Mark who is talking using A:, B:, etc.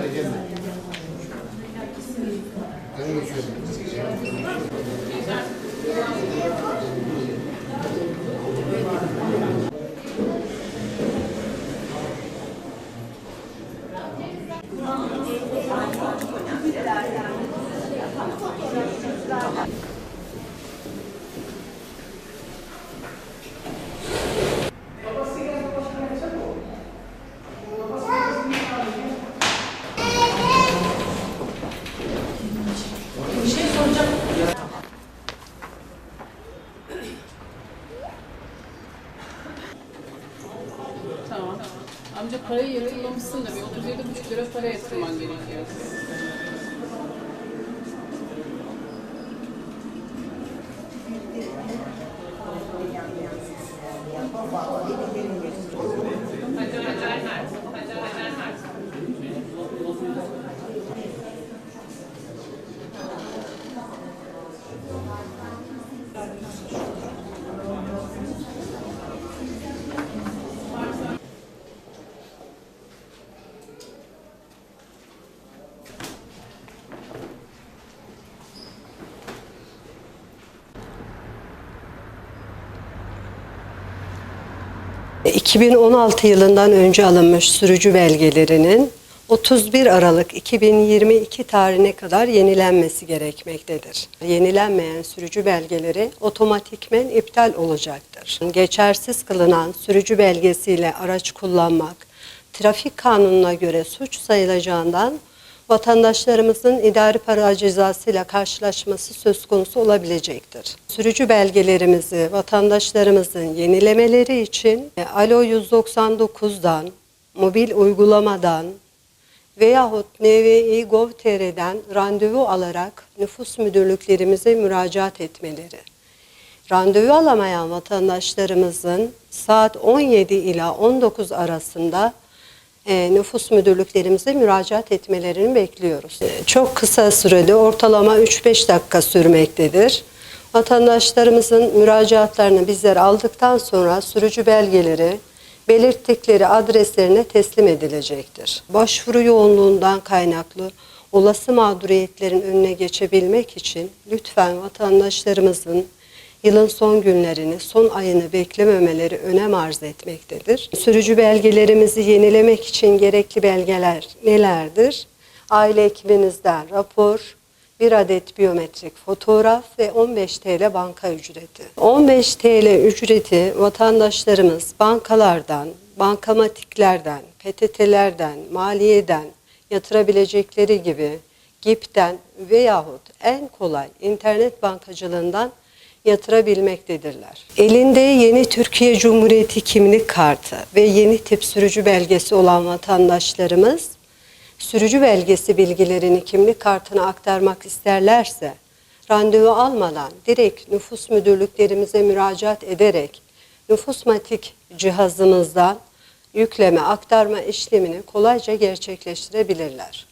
A: ゃいけい。Tamam. Amca parayı yatırmamışsın da bir 37,5 lira para yatırman gerekiyor.
B: E, 2016 yılından önce alınmış sürücü belgelerinin 31 Aralık 2022 tarihine kadar yenilenmesi gerekmektedir. Yenilenmeyen sürücü belgeleri otomatikmen iptal olacaktır. Geçersiz kılınan sürücü belgesiyle araç kullanmak trafik kanununa göre suç sayılacağından vatandaşlarımızın idari para cezasıyla karşılaşması söz konusu olabilecektir. Sürücü belgelerimizi vatandaşlarımızın yenilemeleri için e, Alo 199'dan, mobil uygulamadan veyahut NVI Gov.tr'den randevu alarak nüfus müdürlüklerimize müracaat etmeleri. Randevu alamayan vatandaşlarımızın saat 17 ila 19 arasında e, nüfus müdürlüklerimize müracaat etmelerini bekliyoruz. E, Çok kısa sürede ortalama 3-5 dakika sürmektedir. Vatandaşlarımızın müracaatlarını bizler aldıktan sonra sürücü belgeleri belirttikleri adreslerine teslim edilecektir. Başvuru yoğunluğundan kaynaklı olası mağduriyetlerin önüne geçebilmek için lütfen vatandaşlarımızın yılın son günlerini, son ayını beklememeleri önem arz etmektedir. Sürücü belgelerimizi yenilemek için gerekli belgeler nelerdir? Aile hekibinizden rapor, bir adet biyometrik fotoğraf ve 15 TL banka ücreti. 15 TL ücreti vatandaşlarımız bankalardan, bankamatiklerden, PTT'lerden, maliyeden yatırabilecekleri gibi GİP'ten veyahut en kolay internet bankacılığından yatırabilmektedirler. Elinde yeni Türkiye Cumhuriyeti kimlik kartı ve yeni tip sürücü belgesi olan vatandaşlarımız sürücü belgesi bilgilerini kimlik kartına aktarmak isterlerse randevu almadan direkt nüfus müdürlüklerimize müracaat ederek nüfusmatik cihazımızdan yükleme aktarma işlemini kolayca gerçekleştirebilirler.